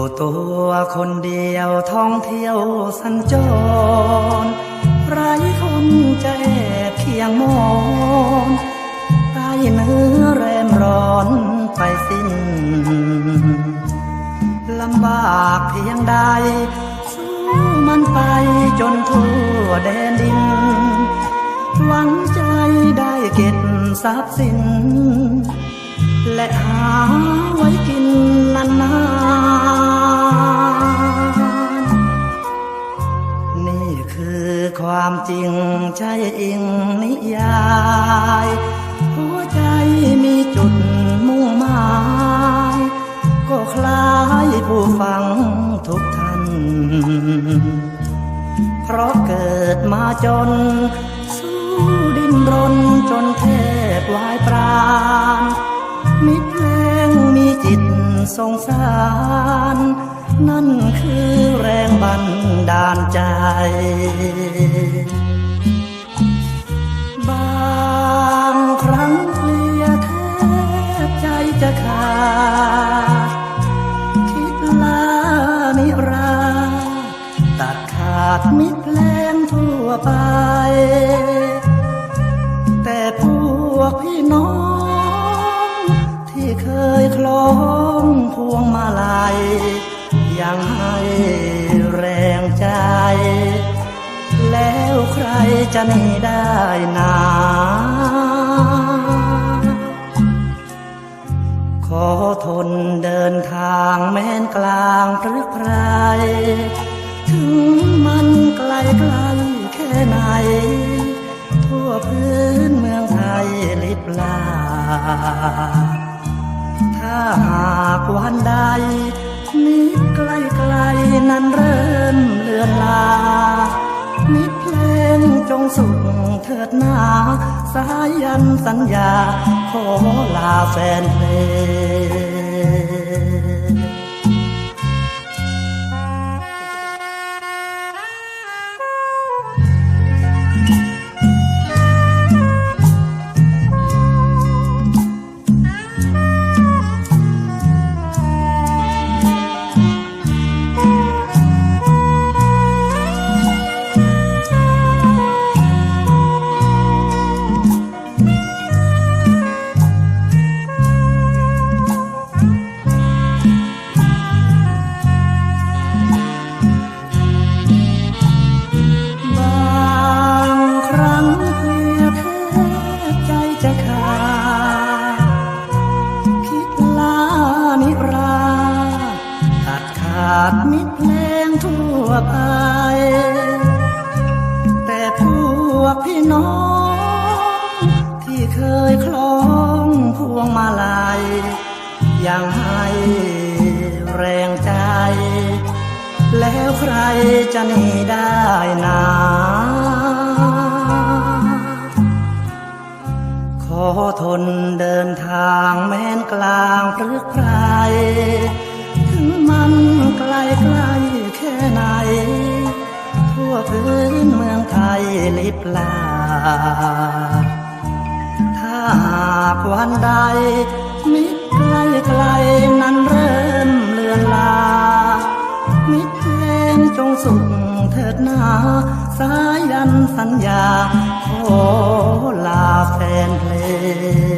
ดูตัวคนเดียวท่องเที่ยวสัญจรไร้คนจะแอบเคียงมองใต้เนื้อแรมร้อนไปสิ้นลำบากเพียงใดสู้มันไปจนทั่วแดนดิน หวังใจได้เก็บทรัพย์สิน และหาไว้กินนานๆ นี่คือความจริงใช่อิงนิยาย หัวใจมีจุดมุ่งหมาย ก็คล้ายผู้ฟังทุกท่าน เพราะเกิดมาจนสู้ดิ้นรนจนแทบวายปราณ มิเพลงมีจิตสงสาร นั่นคือแรงบันดาลใจ บางครั้งเพลียแทบใจจะขาด คิดลานิรา ตัดขาดมิตรเพลงทั่วไป แต่พวกพี่น้อง คล้องพวงมาลัยยังให้แรงใจ แล้วใครจะหนีได้นาขอทนเดินทางแม้นกลางพรึกไพรถึงมันไกลไกลแค่ไหน ทั่วพื้นเมืองไทยลิบลา ถ้าหากวันใดมิตรไกลไกลๆนั้นเริ่มเลือนลา มิตรเพลงจงสุขเถิดนาสายันสัญญา ขอลาแฟนเพลง ดมิตรเพลงทั่วไป แต่พวกพี่น้อง ที่เคยคล้องพวงมาลัยยังให้แรงใจ แล้วใครจะหนีได้นาขอทนเดินทางแม้นกลางพรึกไพร มันไกลไกลแค่ไหน ทั่วพื้นเมืองไทยลิบลา ถ้าหากวันใด มิตรไกลไกลนั้นเริ่มเลือนลา มิตรเพลงจงสุขเถิดหนาสายันสัญญาขอลาแฟนเพลง